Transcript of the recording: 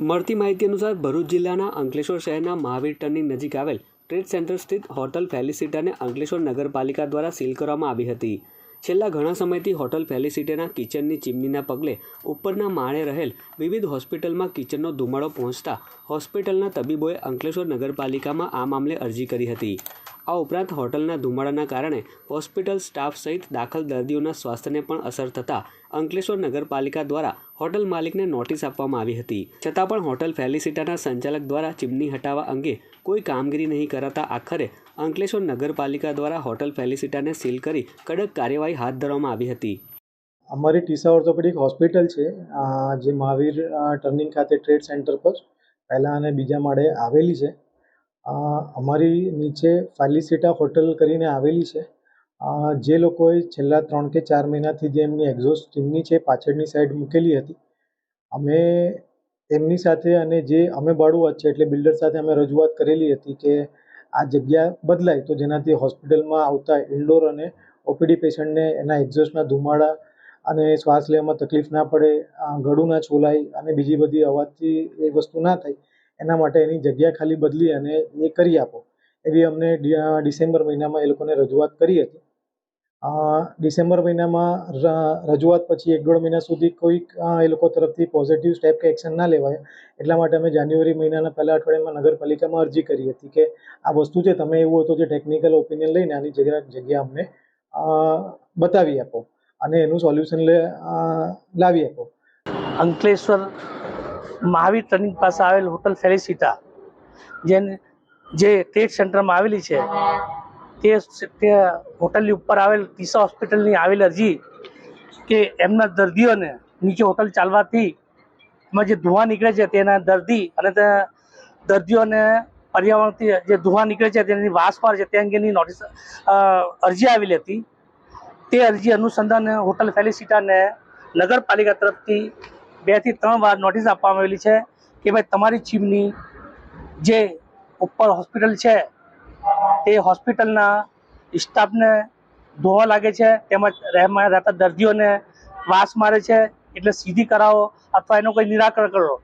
મળતી માહિતી અનુસાર ભરૂચ જિલ્લાના અંકલેશ્વર શહેરના મહાવીર ટર્નિંગ નજીક આવેલ ટ્રેડ સેન્ટર સ્થિત હોટલ ફેલિસિટાને અંકલેશ્વર નગરપાલિકા દ્વારા સીલ કરવામાં આવી હતી. છેલ્લા ઘણા સમયથી હોટલ ફેલિસિટીના કિચનની ચીમનીના પગલે ઉપરના માળે રહેલ વિવિધ હોસ્પિટલમાં કિચનનો ધુમાડો પહોંચતા હોસ્પિટલના તબીબોએ અંકલેશ્વર નગરપાલિકામાં આ મામલે અરજી કરી હતી. આ ઉપરાંત હોટલના ધુમાડાના કારણે હોસ્પિટલ સ્ટાફ સહિત દાખલ દર્દીઓના સ્વાસ્થ્યને પણ અસર થતાં અંકલેશ્વર નગરપાલિકા દ્વારા હોટલ માલિકને નોટિસ આપવામાં આવી હતી. છતાં પણ હોટલ ફેલિસિટાના સંચાલક દ્વારા ચીમની હટાવવા અંગે કોઈ કામગીરી નહીં કરાતા આખરે અંકલેશ્વર નગરપાલિકા દ્વારા હોટલ ફેલિસિટાને સીલ કરી કડક કાર્યવાહી હાથ ધરવામાં આવી હતી. અમારી ટીસા ઓર્થોપેડિક હોસ્પિટલ છે જે મહાવીર ટર્નિંગ ખાતે ટ્રેડ સેન્ટર પર, પહેલાં અને બીજા માળે આવેલી છે. અમારી નીચે ફાલિસિટા હોટલ કરીને આવેલી છે. જે લોકોએ છેલ્લા ત્રણ કે ચાર મહિનાથી જે એમની એક્ઝોસ્ટ ચીમની છે પાછળની સાઈડ મૂકેલી હતી. અમે એમની સાથે અને જે અમે બાળુઆત છે એટલે બિલ્ડર સાથે અમે રજૂઆત કરેલી હતી કે આ જગ્યા બદલાય તો જેનાથી હોસ્પિટલમાં આવતા ઇન્ડોર અને ઓપીડી પેશન્ટને એના એક્ઝોસ્ટના ધુમાડા અને શ્વાસ લેવામાં તકલીફ ના પડે ગળું ના છોલાય અને બીજી બધી અવાજથી એ વસ્તુ ના થાય. એના માટે એની જગ્યા ખાલી બદલી અને એ કરી આપો. એવી અમને ડિસેમ્બર મહિનામાં એ લોકોને રજૂઆત કરી હતી. ડિસેમ્બર મહિનામાં રજૂઆત પછી એક દોઢ મહિના સુધી કોઈક એ લોકો તરફથી પોઝિટિવ સ્ટેપ કે એક્શન ના લેવાય. એટલા માટે અમે જાન્યુઆરી મહિનાના પહેલા અઠવાડિયામાં નગરપાલિકામાં અરજી કરી હતી કે આ વસ્તુ છે, તમે એવું હતું જે ટેકનિકલ ઓપિનિયન લઈને આની જગ્યા જગ્યા અમને બતાવી આપો અને એનું સોલ્યુશન લાવી આપો. અંકલેશ્વર મહાવીર ટર્નિંગ પાસે આવેલ હોટલ ફેલિસિટા, જેને જે ટ્રેડ સેન્ટરમાં આવેલી છે, તે હોટલની ઉપર આવેલ ટીસા હોસ્પિટલની આવેલ અરજી કે એમના દર્દીઓને નીચે હોટલ ચાલવાથી એમાં જે ધુવા નીકળે છે તેના દર્દી અને તે દર્દીઓને પર્યાવરણથી જે ધુવા નીકળે છે તેની વાસ પર છે તે અંગેની નોટિસ અરજી આવેલી હતી. તે અરજી અનુસંધાને હોટલ ફેલિસિટાને નગરપાલિકા તરફથી બેથી ત્રણ વાર નોટિસ આપવામાં આવેલી છે કે ભાઈ તમારી ચીમની જે ઉપર હોસ્પિટલ છે, તે હોસ્પિટલના સ્ટાફને ધોવા લાગે છે, તેમજ રહેતા દર્દીઓને વાસ મારે છે, એટલે સીધી કરાવો અથવા એનું કોઈ નિરાકરણ કરો.